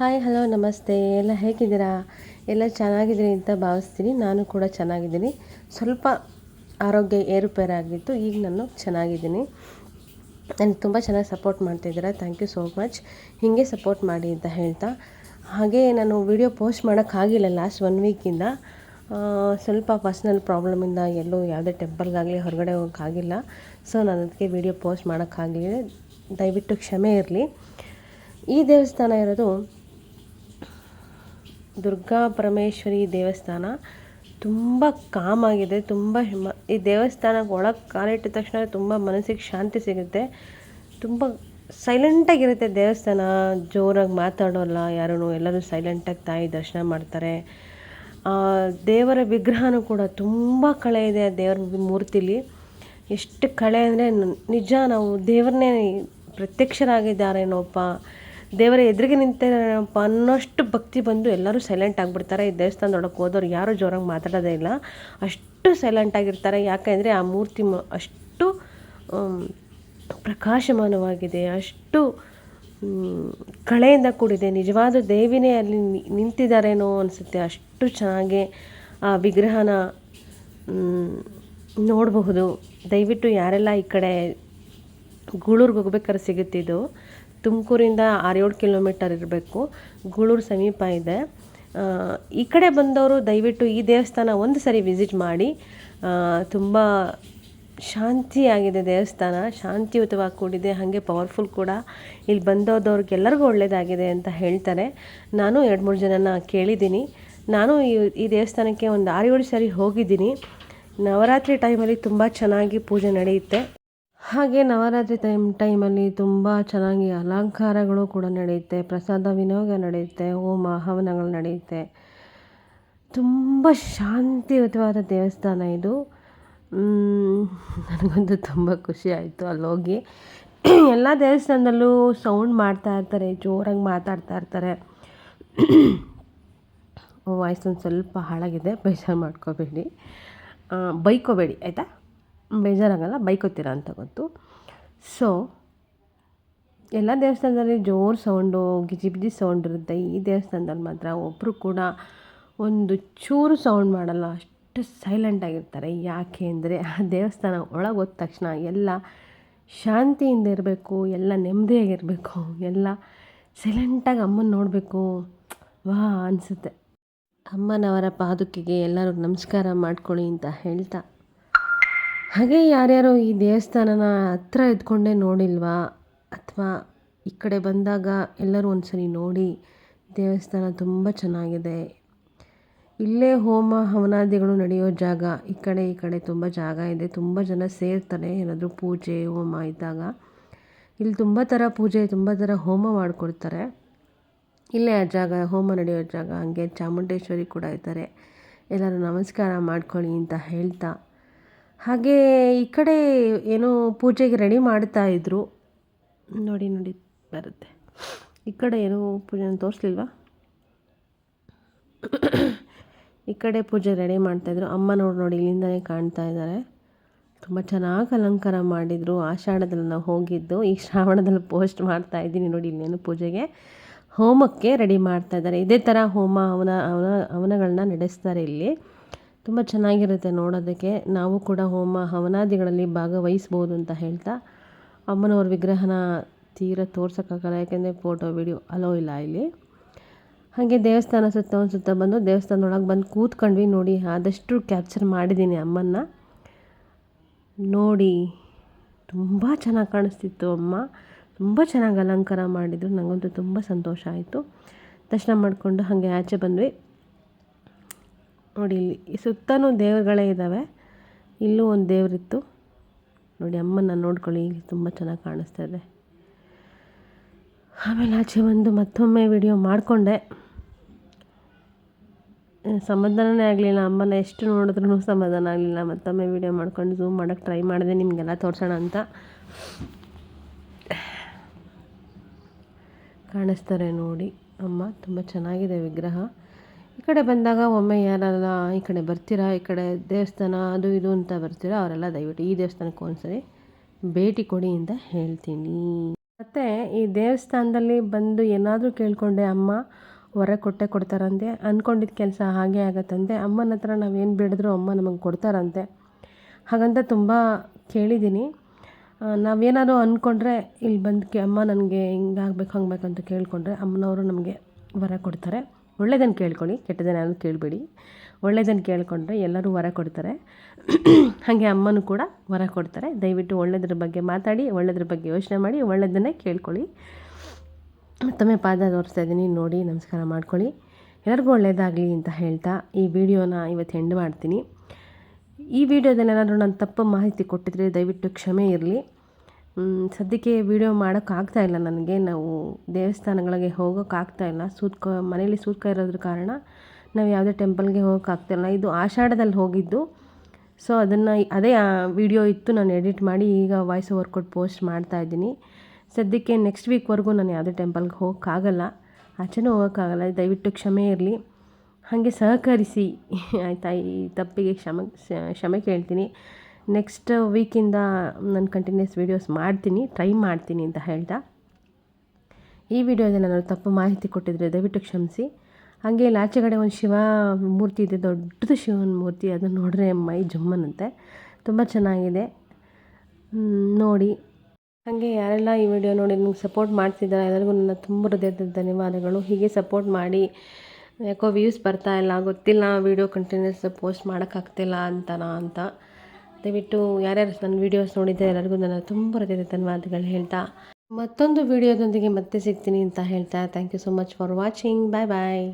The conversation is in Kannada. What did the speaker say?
ಹಾಯ್ ಹಲೋ ನಮಸ್ತೆ. ಎಲ್ಲ ಹೇಗಿದ್ದೀರಾ? ಎಲ್ಲ ಚೆನ್ನಾಗಿದ್ದೀರಿ ಅಂತ ಭಾವಿಸ್ತೀನಿ. ನಾನು ಕೂಡ ಚೆನ್ನಾಗಿದ್ದೀನಿ. ಸ್ವಲ್ಪ ಆರೋಗ್ಯ ಏರುಪೇರಾಗಿತ್ತು. ಈಗ ನಾನು ಚೆನ್ನಾಗಿದ್ದೀನಿ. ನನಗೆ ತುಂಬ ಚೆನ್ನಾಗಿ ಸಪೋರ್ಟ್ ಮಾಡ್ತಾಯಿದ್ದೀರಾ ಥ್ಯಾಂಕ್ ಯು ಸೋ ಮಚ್ ಹೀಗೆ ಸಪೋರ್ಟ್ ಮಾಡಿ ಅಂತ ಹೇಳ್ತಾ. ಹಾಗೆ ನಾನು ವಿಡಿಯೋ ಪೋಸ್ಟ್ ಮಾಡೋಕ್ಕಾಗಿಲ್ಲ ಲಾಸ್ಟ್ ಒನ್ ವೀಕಿಂದ ಸ್ವಲ್ಪ ಪರ್ಸ್ನಲ್ ಪ್ರಾಬ್ಲಮಿಂದ ಎಲ್ಲೂ ಯಾವುದೇ ಟೆಂಪಲ್ಗಾಗಲಿ ಹೊರಗಡೆ ಹೋಗೋಕ್ಕಾಗಿಲ್ಲ ಸೊ ನಾನು ಅದಕ್ಕೆ ವಿಡಿಯೋ ಪೋಸ್ಟ್ ಮಾಡೋಕ್ಕಾಗಲಿ ದಯವಿಟ್ಟು ಕ್ಷಮೆ ಇರಲಿ. ಈ ದೇವಸ್ಥಾನ ಇರೋದು ದುರ್ಗಾ ಪರಮೇಶ್ವರಿ ದೇವಸ್ಥಾನ ತುಂಬ ಕಾಮಾಗಿದೆ ತುಂಬ ಹಿಮ, ಈ ದೇವಸ್ಥಾನಕ್ಕೆ ಒಳಗೆ ಕಾಲಿಟ್ಟ ತಕ್ಷಣ ತುಂಬ ಮನಸ್ಸಿಗೆ ಶಾಂತಿ ಸಿಗುತ್ತೆ. ತುಂಬ ಸೈಲೆಂಟಾಗಿರುತ್ತೆ ದೇವಸ್ಥಾನ, ಜೋರಾಗಿ ಮಾತಾಡೋಲ್ಲ ಯಾರೂ ಎಲ್ಲರೂ ಸೈಲೆಂಟಾಗಿ ತಾಯಿ ದರ್ಶನ ಮಾಡ್ತಾರೆ. ದೇವರ ವಿಗ್ರಹನೂ ಕೂಡ ತುಂಬ ಕಳೆ ಇದೆ ದೇವರ ಮೂರ್ತಿಲಿ. ಎಷ್ಟು ಕಳೆ ಅಂದರೆ ನಿಜ ನಾವು ದೇವ್ರನ್ನೇ ಪ್ರತ್ಯಕ್ಷರಾಗಿದ್ದಾರೇನೋಪ್ಪ ದೇವರ, ಎದುರಿಗೆ ನಿಂತೇನಪ್ಪ ಅನ್ನೋಷ್ಟು ಭಕ್ತಿ ಬಂದು ಎಲ್ಲರೂ ಸೈಲೆಂಟ್ ಆಗಿಬಿಡ್ತಾರೆ. ಈ ದೇವಸ್ಥಾನದೊಳಗೆ ಹೋದವ್ರು ಯಾರೂ ಜೋರಾಗಿ ಮಾತಾಡೋದೇ ಇಲ್ಲ. ಅಷ್ಟು ಸೈಲೆಂಟ್ ಆಗಿರ್ತಾರೆ. ಯಾಕೆಂದರೆ ಆ ಮೂರ್ತಿ ಅಷ್ಟು ಪ್ರಕಾಶಮಾನವಾಗಿದೆ. ಅಷ್ಟು ಕಳೆಯಿಂದ ಕೂಡಿದೆ. ನಿಜವಾದ ದೇವಿನೇ ಅಲ್ಲಿ ನಿಂತಿದ್ದಾರೇನೋ ಅನಿಸುತ್ತೆ. ಅಷ್ಟು ಚೆನ್ನಾಗಿ ಆ ವಿಗ್ರಹನ ನೋಡಬಹುದು. ದಯವಿಟ್ಟು ಯಾರೆಲ್ಲ ಈ ಕಡೆ ಗೂಳೂರ್ಗೆ ಹೋಗ್ಬೇಕಾದ್ರೆ ಸಿಗುತ್ತಿದ್ದು. ತುಮಕೂರಿಂದ ಆರೇಳು ಕಿಲೋಮೀಟರ್ ಇರಬೇಕು. ಗೂಳೂರು ಸಮೀಪ ಇದೆ. ಈ ಕಡೆ ಬಂದವರು ದಯವಿಟ್ಟು ಈ ದೇವಸ್ಥಾನ ಒಂದು ಸರಿ ವಿಸಿಟ್ ಮಾಡಿ. ತುಂಬ ಶಾಂತಿಯಾಗಿದೆ ದೇವಸ್ಥಾನ. ಶಾಂತಿಯುತವಾಗಿ ಕೂಡಿದೆ. ಹಾಗೆ ಪವರ್ಫುಲ್ ಕೂಡ. ಇಲ್ಲಿ ಬಂದೋದವ್ರಿಗೆಲ್ಲರಿಗೂ ಒಳ್ಳೆಯದಾಗಿದೆ ಅಂತ ಹೇಳ್ತಾರೆ. ನಾನು ಎರಡು ಮೂರು ಜನನ ಕೇಳಿದ್ದೀನಿ. ನಾನು ಈ ಈ ದೇವಸ್ಥಾನಕ್ಕೆ ಒಂದು ಆರು ಏಳು ಸರಿ ಹೋಗಿದ್ದೀನಿ. ನವರಾತ್ರಿ ಟೈಮಲ್ಲಿ ತುಂಬ ಚೆನ್ನಾಗಿ ಪೂಜೆ ನಡೆಯುತ್ತೆ. ಹಾಗೆ ನವರಾತ್ರಿ ಟೈಮ್, ಟೈಮಲ್ಲಿ ತುಂಬ ಚೆನ್ನಾಗಿ ಅಲಂಕಾರಗಳು ಕೂಡ ನಡೆಯುತ್ತೆ. ಪ್ರಸಾದ ವಿನಿಯೋಗ ನಡೆಯುತ್ತೆ, ಹೋಮ ಹವನಗಳು ನಡೆಯುತ್ತೆ. ತುಂಬ ಶಾಂತಿಯುತವಾದ ದೇವಸ್ಥಾನ ಇದು. ನನಗಂತೂ ತುಂಬ ಖುಷಿ ಆಯಿತು ಅಲ್ಲೋಗಿ. ಎಲ್ಲ ದೇವಸ್ಥಾನದಲ್ಲೂ ಸೌಂಡ್ ಮಾಡ್ತಾ ಇರ್ತಾರೆ, ಜೋರಾಗಿ ಮಾತಾಡ್ತಾ ಇರ್ತಾರೆ. ವಾಯ್ಸ್ ಒಂದು ಸ್ವಲ್ಪ ಹಾಳಾಗಿದೆ, ಬೇಜಾರು ಮಾಡ್ಕೋಬೇಡಿ. ಬೈಕೋಬೇಡಿ, ಆಯಿತಾ? ಬೇಜಾರಾಗಲ್ಲ, ಬೈಕೋತೀರ ಅಂತ ಗೊತ್ತು. ಸೊ ಎಲ್ಲ ದೇವಸ್ಥಾನದಲ್ಲಿ ಜೋರು ಸೌಂಡು ಗಿಜಿ ಬಿಜಿ ಸೌಂಡ್ ಇರುತ್ತೆ. ಈ ದೇವಸ್ಥಾನದಲ್ಲಿ ಮಾತ್ರ ಒಬ್ಬರು ಕೂಡ ಒಂದು ಚೂರು ಸೌಂಡ್ ಮಾಡಲ್ಲ, ಅಷ್ಟು ಸೈಲೆಂಟಾಗಿರ್ತಾರೆ ಯಾಕೆ ಅಂದರೆ ಆ ದೇವಸ್ಥಾನ ಒಳಗೆ ಹೋದ ತಕ್ಷಣ ಎಲ್ಲ ಶಾಂತಿಯಿಂದ ಇರಬೇಕು, ಎಲ್ಲ ನೆಮ್ಮದಿಯಾಗಿರಬೇಕು, ಎಲ್ಲ ಸೈಲೆಂಟಾಗಿ ಅಮ್ಮನ ನೋಡಬೇಕು. ವಾ, ಅನಿಸುತ್ತೆ. ಅಮ್ಮನವರ ಪಾದುಕೆಗೆ ಎಲ್ಲರೂ ನಮಸ್ಕಾರ ಮಾಡ್ಕೊಳ್ಳಿ ಅಂತ ಹೇಳ್ತಾ ಹಾಗೆ ಯಾರ್ಯಾರು ಈ ದೇವಸ್ಥಾನನ ಹತ್ರ ಇದ್ಕೊಂಡೇ ನೋಡಿಲ್ವಾ? ಅಥವಾ ಈ ಕಡೆ ಬಂದಾಗ ಎಲ್ಲರೂ ಒಂದು ಸರಿ ನೋಡಿ, ದೇವಸ್ಥಾನ ತುಂಬ ಚೆನ್ನಾಗಿದೆ. ಇಲ್ಲೇ ಹೋಮ ಹವನಾದಿಗಳು ನಡೆಯೋ ಜಾಗ, ಈ ಕಡೆ ಈ ಕಡೆ ತುಂಬ ಜಾಗ ಇದೆ, ತುಂಬ ಜನ ಸೇರ್ತಾರೆ, ಏನಾದರೂ ಪೂಜೆ, ಹೋಮ ಇದ್ದಾಗ. ಇಲ್ಲಿ ತುಂಬ ಥರ ಪೂಜೆ, ತುಂಬ ಥರ ಹೋಮ ಮಾಡಿಕೊಡ್ತಾರೆ. ಇಲ್ಲೇ ಆ ಜಾಗ, ಹೋಮ ನಡೆಯೋ ಜಾಗ, ಹಾಗೆ ಚಾಮುಂಡೇಶ್ವರಿ ಕೂಡ ಇದ್ದಾರೆ. ಎಲ್ಲರೂ ನಮಸ್ಕಾರ ಮಾಡ್ಕೊಳ್ಳಿ ಅಂತ ಹೇಳ್ತಾ ಹಾಗೇ ಈ ಕಡೆ ಏನೋ ಪೂಜೆಗೆ ರೆಡಿ ಮಾಡ್ತಾ ಇದ್ದರು ನೋಡಿ ನೋಡಿ, ಬರುತ್ತೆ. ಈ ಕಡೆ ಏನೋ ಪೂಜೆ ತೋರಿಸ್ಲಿಲ್ವಾ? ಈ ಕಡೆ ಪೂಜೆ ರೆಡಿ ಮಾಡ್ತಾಯಿದ್ರು ಅಮ್ಮ ನೋಡಿ ನೋಡಿ ಇಲ್ಲಿಂದನೇ ಕಾಣ್ತಾ ಇದ್ದಾರೆ. ತುಂಬ ಚೆನ್ನಾಗಿ ಅಲಂಕಾರ ಮಾಡಿದರು. ಆಷಾಢದಲ್ಲಿ ನಾವು ಹೋಗಿದ್ದು. ಈ ಶ್ರಾವಣದಲ್ಲಿ ಪೋಸ್ಟ್ ಮಾಡ್ತಾ ಇದ್ದೀನಿ ನೋಡಿ ಇಲ್ಲೇನು ಪೂಜೆಗೆ. ಹೋಮಕ್ಕೆ ರೆಡಿ ಮಾಡ್ತಾ ಇದ್ದಾರೆ. ಇದೇ ಥರ ಹೋಮ ಅವನ ಅವನ ಅವನಗಳನ್ನ ನಡೆಸ್ತಾರೆ ಇಲ್ಲಿ. ತುಂಬ ಚೆನ್ನಾಗಿರುತ್ತೆ ನೋಡೋದಕ್ಕೆ. ನಾವು ಕೂಡ ಹೋಮ ಹವನಾದಿಗಳಲ್ಲಿ ಭಾಗವಹಿಸ್ಬೋದು ಅಂತ ಹೇಳ್ತಾ, ಅಮ್ಮನವ್ರ ವಿಗ್ರಹನ ತೀರ ತೋರ್ಸೋಕ್ಕಾಗಲ್ಲ, ಯಾಕೆಂದರೆ ಫೋಟೋ, ವಿಡಿಯೋ ಅಲೋ ಇಲ್ಲ ಇಲ್ಲಿ. ಹಾಗೆ ದೇವಸ್ಥಾನ ಸುತ್ತ ಒಂದು ಸುತ್ತ ಬಂದು ದೇವಸ್ಥಾನದೊಳಗೆ ಬಂದು ಕೂತ್ಕೊಂಡ್ವಿ ನೋಡಿ, ಆದಷ್ಟು ಕ್ಯಾಪ್ಚರ್ ಮಾಡಿದ್ದೀನಿ ಅಮ್ಮನ್ನ. ನೋಡಿ, ತುಂಬ ಚೆನ್ನಾಗಿ ಕಾಣಿಸ್ತಿತ್ತು ಅಮ್ಮ. ತುಂಬ ಚೆನ್ನಾಗಿ ಅಲಂಕಾರ ಮಾಡಿದರು ನನಗಂತೂ ತುಂಬ ಸಂತೋಷ ಆಯಿತು. ದರ್ಶನ ಮಾಡಿಕೊಂಡು ಹಾಗೆ ಆಚೆ ಬಂದ್ವಿ. ನೋಡಿ, ಇಲ್ಲಿ ಸುತ್ತಲೂ ದೇವರುಗಳೇ ಇದ್ದಾವೆ. ಇಲ್ಲೂ ಒಂದು ದೇವರಿತ್ತು. ನೋಡಿ ಅಮ್ಮನ ನೋಡ್ಕೊಳ್ಳಿ, ಇಲ್ಲಿ ತುಂಬ ಚೆನ್ನಾಗಿ ಕಾಣಿಸ್ತಾ ಇದೆ. ಆಮೇಲೆ ಆಚೆ ಬಂದು ಮತ್ತೊಮ್ಮೆ ವಿಡಿಯೋ ಮಾಡಿಕೊಂಡೆ. ಸಮಾಧಾನನೇ ಆಗಲಿಲ್ಲ. ಅಮ್ಮನ ಎಷ್ಟು ನೋಡಿದ್ರೂ ಸಮಾಧಾನ ಆಗಲಿಲ್ಲ. ಮತ್ತೊಮ್ಮೆ ವಿಡಿಯೋ ಮಾಡ್ಕೊಂಡು ಝೂಮ್ ಮಾಡೋಕ್ಕೆ ಟ್ರೈ ಮಾಡಿದೆ. ನಿಮಗೆಲ್ಲ ತೋರಿಸೋಣ ಅಂತ. ಕಾಣಿಸ್ತಾರೆ ನೋಡಿ, ಅಮ್ಮ. ತುಂಬ ಚೆನ್ನಾಗಿದೆ ವಿಗ್ರಹ. ಈ ಕಡೆ ಬಂದಾಗ ಒಮ್ಮೆ ಯಾರಲ್ಲ, ಈ ಕಡೆ ಬರ್ತೀರಾ, ಈ ಕಡೆ ದೇವಸ್ಥಾನ ಅದು ಇದು ಅಂತ ಬರ್ತೀರಾ, ಅವರೆಲ್ಲ ದಯವಿಟ್ಟು ಈ ದೇವಸ್ಥಾನಕ್ಕೆ ಒಂದ್ಸರಿ ಭೇಟಿ ಕೊಡಿ ಅಂತ ಹೇಳ್ತೀನಿ. ಮತ್ತು ಈ ದೇವಸ್ಥಾನದಲ್ಲಿ ಬಂದು ಏನಾದರೂ ಕೇಳಿಕೊಂಡೆ ಅಮ್ಮ ಹೊರ ಕೊಟ್ಟೆ ಕೊಡ್ತಾರಂತೆ. ಅಂದ್ಕೊಂಡಿದ್ದ ಕೆಲಸ ಹಾಗೆ ಆಗತ್ತಂತೆ. ಅಮ್ಮನ ಹತ್ರ ನಾವೇನು ಬೇಡಿದ್ರು ಅಮ್ಮ ನಮಗೆ ಕೊಡ್ತಾರಂತೆ. ಹಾಗಂತ ತುಂಬ ಕೇಳಿದ್ದೀನಿ. ನಾವೇನಾದ್ರು ಅಂದ್ಕೊಂಡ್ರೆ ಇಲ್ಲಿ ಬಂದು ಅಮ್ಮ ನನಗೆ ಹಿಂಗಾಗಬೇಕು ಹಂಗೆ ಅಂತ ಕೇಳಿಕೊಂಡ್ರೆ ಅಮ್ಮನವರು ನಮಗೆ ವರ ಕೊಡ್ತಾರೆ. ಒಳ್ಳೆಯದನ್ನು ಕೇಳ್ಕೊಳ್ಳಿ ಕೆಟ್ಟದನ್ನು ಕೇಳಬೇಡಿ. ಒಳ್ಳೆಯದನ್ನು ಕೇಳಿಕೊಂಡ್ರೆ ಎಲ್ಲರೂ ವರ ಕೊಡ್ತಾರೆ. ಹಾಗೆ ಅಮ್ಮನೂ ಕೂಡ ವರ ಕೊಡ್ತಾರೆ. ದಯವಿಟ್ಟು ಒಳ್ಳೆಯದ್ರ ಬಗ್ಗೆ ಮಾತಾಡಿ ಒಳ್ಳೆಯದ್ರ ಬಗ್ಗೆ ಯೋಚನೆ ಮಾಡಿ ಒಳ್ಳೆಯದನ್ನೇ ಕೇಳ್ಕೊಳ್ಳಿ. ಮತ್ತೊಮ್ಮೆ ಪಾದ ತೋರಿಸ್ತಾ ಇದ್ದೀನಿ. ನೋಡಿ, ನಮಸ್ಕಾರ ಮಾಡ್ಕೊಳ್ಳಿ. ಎಲ್ಲರಿಗೂ ಒಳ್ಳೆಯದಾಗಲಿ ಅಂತ ಹೇಳ್ತಾ ಈ ವಿಡಿಯೋನ ಇವತ್ತು ಹೆಂಡ್ ಮಾಡ್ತೀನಿ. ಈ ವಿಡಿಯೋದಲ್ಲಿ ಏನಾದರೂ ನಾನು ತಪ್ಪು ಮಾಹಿತಿ ಕೊಟ್ಟಿದ್ರೆ ದಯವಿಟ್ಟು ಕ್ಷಮೆ ಇರಲಿ. ಸದ್ಯಕ್ಕೆ ವೀಡಿಯೋ ಮಾಡೋಕ್ಕಾಗ್ತಾ ಇಲ್ಲ ನನಗೆ. ನಾವು ದೇವಸ್ಥಾನಗಳಿಗೆ ಹೋಗೋಕ್ಕಾಗ್ತಾ ಇಲ್ಲ. ಸೂತ್ಕ ಮನೇಲಿ ಸೂತ್ಕ ಇರೋದ್ರ ಕಾರಣ ನಾವು ಯಾವುದೇ ಟೆಂಪಲ್ಗೆ ಹೋಗೋಕ್ಕಾಗ್ತಾ ಇಲ್ಲ. ಇದು ಆಷಾಢದಲ್ಲಿ ಹೋಗಿದ್ದು. ಸೊ ಅದನ್ನು ಅದೇ ವಿಡಿಯೋ ಇತ್ತು ನಾನು ಎಡಿಟ್ ಮಾಡಿ ಈಗ ವಾಯ್ಸ್ ಓವರ್ ಕೊಟ್ಟು ಪೋಸ್ಟ್ ಮಾಡ್ತಾ ಇದ್ದೀನಿ. ಸದ್ಯಕ್ಕೆ ನೆಕ್ಸ್ಟ್ ವೀಕ್ವರೆಗೂ ನಾನು ಯಾವುದೇ ಟೆಂಪಲ್ಗೆ ಹೋಗೋಕ್ಕಾಗಲ್ಲ ಆಚೆನೂ ಹೋಗೋಕ್ಕಾಗಲ್ಲ ದಯವಿಟ್ಟು ಕ್ಷಮೆ ಇರಲಿ. ಹಾಗೆ ಸಹಕರಿಸಿ. ಆಯಿತಾ, ಈ ತಪ್ಪಿಗೆ ಕ್ಷಮ ಕ್ಷಮೆ ಕೇಳ್ತೀನಿ. ನೆಕ್ಸ್ಟ್ ವೀಕಿಂದ ನಾನು ಕಂಟಿನ್ಯೂಸ್ ವೀಡಿಯೋಸ್ ಮಾಡ್ತೀನಿ ಟ್ರೈ ಮಾಡ್ತೀನಿ ಅಂತ ಹೇಳ್ದ ಈ ವಿಡಿಯೋದಲ್ಲಿ ನಾನು ತಪ್ಪು ಮಾಹಿತಿ ಕೊಟ್ಟಿದ್ರೆ ದಯವಿಟ್ಟು ಕ್ಷಮಿಸಿ. ಹಾಗೆ ಇಲ್ಲಿ ಆಚೆ ಕಡೆ ಒಂದು ಶಿವ ಮೂರ್ತಿ ಇದೆ, ದೊಡ್ಡದು ಶಿವನ ಮೂರ್ತಿ, ಅದು ನೋಡಿದ್ರೆ ಮೈ ಜುಮ್ಮನಂತೆ. ತುಂಬ ಚೆನ್ನಾಗಿದೆ. ನೋಡಿ. ಹಾಗೆ ಯಾರೆಲ್ಲ ಈ ವಿಡಿಯೋ ನೋಡಿ ನಿಮ್ಗೆ ಸಪೋರ್ಟ್ ಮಾಡ್ತಿದ್ದಾರೆ, ಎಲ್ಲರಿಗೂ ನನ್ನ ತುಂಬ ಹೃದಯದ ಧನ್ಯವಾದಗಳು. ಹೀಗೆ ಸಪೋರ್ಟ್ ಮಾಡಿ, ಯಾಕೋ ವ್ಯೂಸ್ ಬರ್ತಾ ಇಲ್ಲ, ಗೊತ್ತಿಲ್ಲ ವೀಡಿಯೋ ಕಂಟಿನ್ಯೂಸ್ ಪೋಸ್ಟ್ ಮಾಡೋಕ್ಕಾಗ್ತಿಲ್ಲ ಅಂತನಾ ಅಂತ. ದಯವಿಟ್ಟು ಯಾರ್ಯಾರು ನನ್ನ ವೀಡಿಯೋಸ್ ನೋಡಿದ್ದೆ ಎಲ್ಲರಿಗೂ ನನ್ನ ತುಂಬ ಹೃದಯದ ಧನ್ಯವಾದಗಳು ಹೇಳ್ತಾ ಮತ್ತೊಂದು ವೀಡಿಯೋದೊಂದಿಗೆ ಮತ್ತೆ ಸಿಗ್ತೀನಿ ಅಂತ ಹೇಳ್ತಾ. Thank you so much for watching bye bye